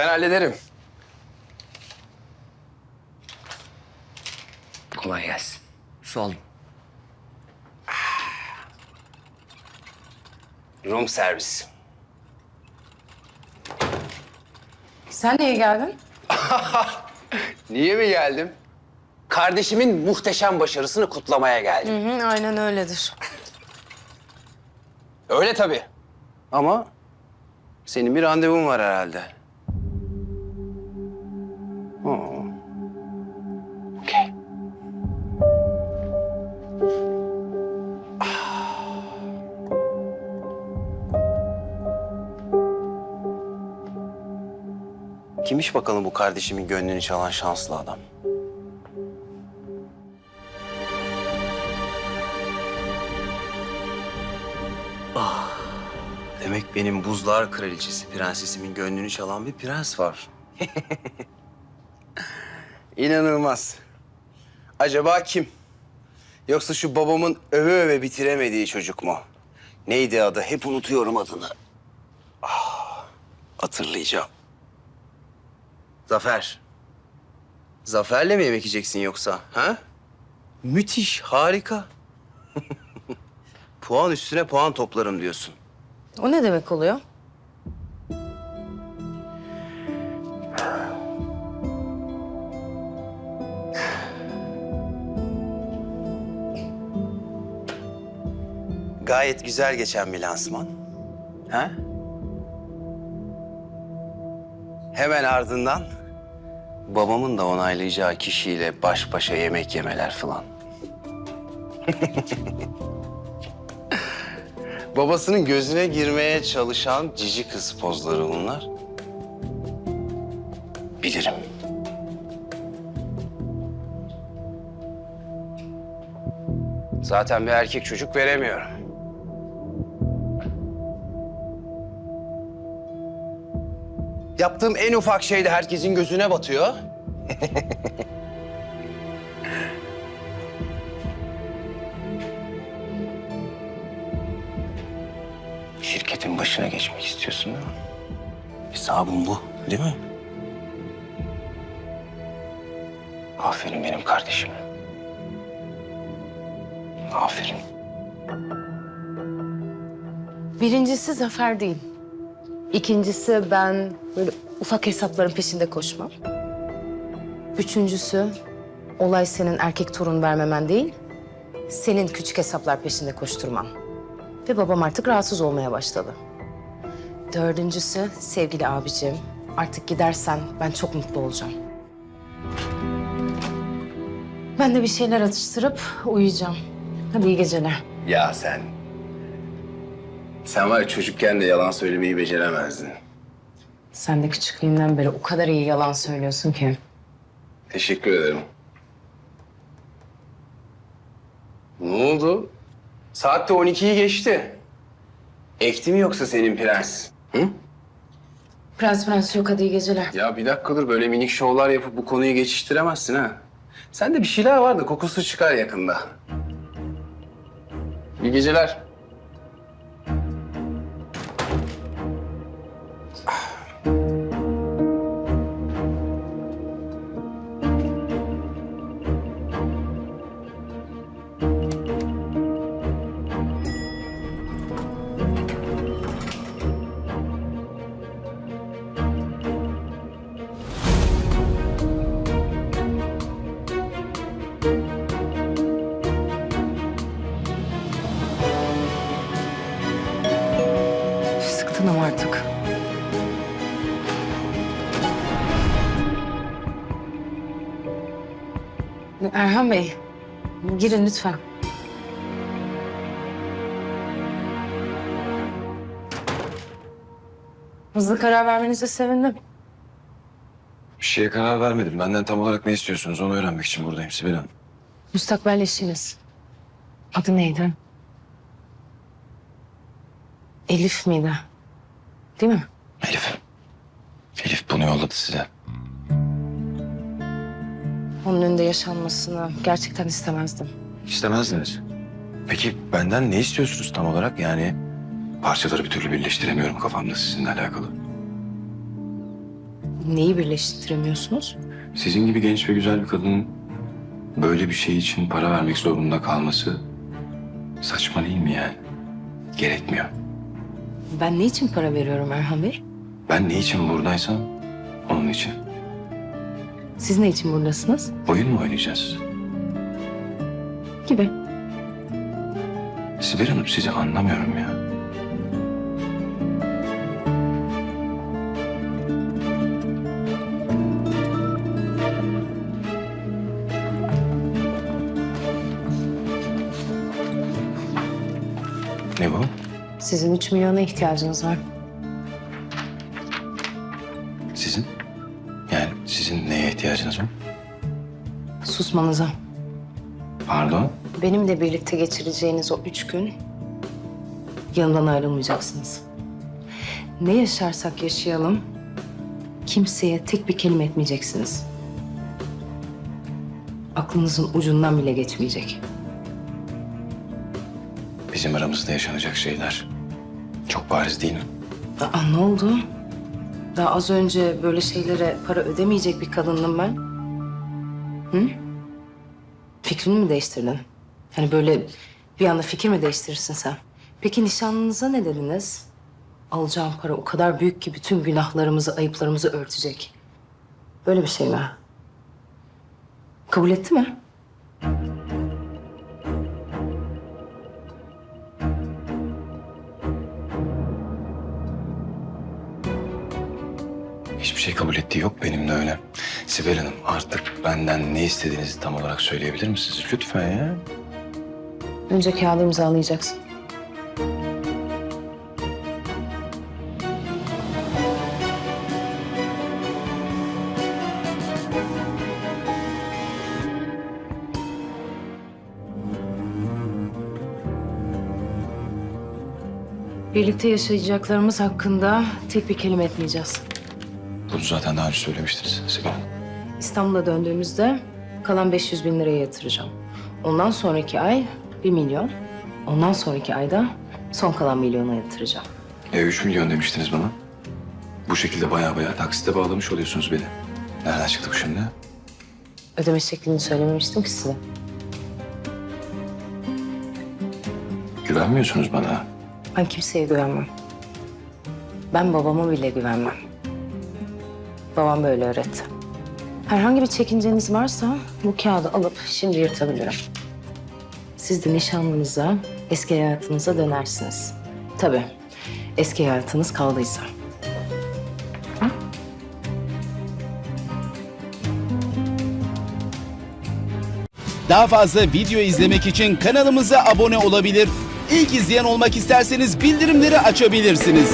Ben hallederim. Kolay gelsin. Su alın. Room servis. Sen niye geldin? Niye mi geldim? Kardeşimin muhteşem başarısını kutlamaya geldim. Hı hı, aynen öyledir. Öyle tabii. Ama senin bir randevun var herhalde. Oo. Okey. Kimmiş bakalım bu kardeşimin gönlünü çalan şanslı adam? Demek benim buzlar kraliçesi prensesimin gönlünü çalan bir prens var. İnanılmaz. Acaba kim? Yoksa şu babamın öve öve bitiremediği çocuk mu? Neydi adı? Hep unutuyorum adını. Ah, hatırlayacağım. Zafer. Zafer'le mi yemek yiyeceksin yoksa? Ha? Müthiş, harika. puan üstüne puan toplarım diyorsun. O ne demek oluyor? Gayet güzel geçen bir lansman. Ha? Hemen ardından babamın da onaylayacağı kişiyle baş başa yemek yemeler falan. Babasının gözüne girmeye çalışan cici kız pozları bunlar. Bilirim. Zaten bir erkek çocuk veremiyorum. Yaptığım en ufak şey de herkesin gözüne batıyor. Şirketin başına geçmek istiyorsun değil mi? Hesabım bu, değil mi? Aferin benim kardeşim. Aferin. Birincisi zafer değil. İkincisi ben böyle ufak hesapların peşinde koşmam. Üçüncüsü olay senin erkek torun vermemen değil, senin küçük hesaplar peşinde koşturman. Ve babam artık rahatsız olmaya başladı. Dördüncüsü sevgili abicim, artık gidersen ben çok mutlu olacağım. Ben de bir şeyler atıştırıp uyuyacağım. Hadi iyi geceler. Ya sen... Sen var ya çocukken de yalan söylemeyi beceremezdin. Sen de küçüklüğünden beri o kadar iyi yalan söylüyorsun ki. Teşekkür ederim. Ne oldu? Saat de 12'yi geçti. Ekti mi yoksa senin prens? Hı? Prens prens yok hadi iyi geceler. Ya bir dakika dur böyle minik şovlar yapıp bu konuyu geçiştiremezsin ha. Sende bir şeyler var da kokusu çıkar yakında. İyi geceler. Erhan Bey, girin lütfen. Hızlı karar vermenize sevindim. Bir şeye karar vermedim. Benden tam olarak ne istiyorsunuz onu öğrenmek için buradayım Sibel Hanım. Müstakbel eşiniz. Adı neydi? Elif miydi? Değil mi? Elif. Elif bunu yolladı size. Onun önünde yaşanmasını gerçekten istemezdim. İstemezdiniz. Peki benden ne istiyorsunuz tam olarak? Yani parçaları bir türlü birleştiremiyorum kafamda sizinle alakalı. Neyi birleştiremiyorsunuz? Sizin gibi genç ve güzel bir kadının böyle bir şey için para vermek zorunda kalması saçma değil mi yani? Gerekmiyor. Ben ne için para veriyorum Erhan Bey? Ben ne için buradaysam onun için. Siz ne için buradasınız? Oyun mu oynayacağız? Gibi. Sibel Hanım sizi anlamıyorum ya. Ne bu? Sizin 3 milyona ihtiyacınız var. Susmanıza. Pardon? Benimle birlikte geçireceğiniz o üç gün yanımdan ayrılmayacaksınız. Ne yaşarsak yaşayalım kimseye tek bir kelime etmeyeceksiniz. Aklınızın ucundan bile geçmeyecek. Bizim aramızda yaşanacak şeyler çok bariz değil mi? Aa, ne oldu? Daha az önce böyle şeylere para ödemeyecek bir kadındım ben. Hı? Fikrini mi değiştirdin? Hani böyle bir anda fikir mi değiştirirsin sen? Peki nişanlınıza ne dediniz? Alacağım para o kadar büyük ki bütün günahlarımızı, ayıplarımızı örtecek. Böyle bir şey mi? Kabul etti mi? Hiçbir şey kabul ettiği yok benim de öyle. Sibel Hanım artık benden ne istediğinizi tam olarak söyleyebilir misiniz? Lütfen ya. Önce kağıdı imzalayacaksın. Birlikte yaşayacaklarımız hakkında tek bir kelime etmeyeceğiz. Bunu zaten daha önce söylemiştiniz Sibel Hanım. İstanbul'a döndüğümüzde kalan 500 bin liraya yatıracağım. Ondan sonraki ay bir milyon. Ondan sonraki ayda son kalan milyona yatıracağım. E 3 milyon demiştiniz bana. Bu şekilde baya baya taksite bağlamış oluyorsunuz beni. Nereden çıktı bu şimdi? Ödeme şeklini söylememiştim ki size. Güvenmiyorsunuz bana. Ben kimseye güvenmem. Ben babama bile güvenmem. Babam böyle öğretti. Herhangi bir çekinceniz varsa bu kağıdı alıp şimdi yırtabilirim. Siz de nişanlınıza, eski hayatınıza dönersiniz. Tabii, eski hayatınız kaldıysa. Daha fazla video izlemek için kanalımıza abone olabilir. İlk izleyen olmak isterseniz bildirimleri açabilirsiniz.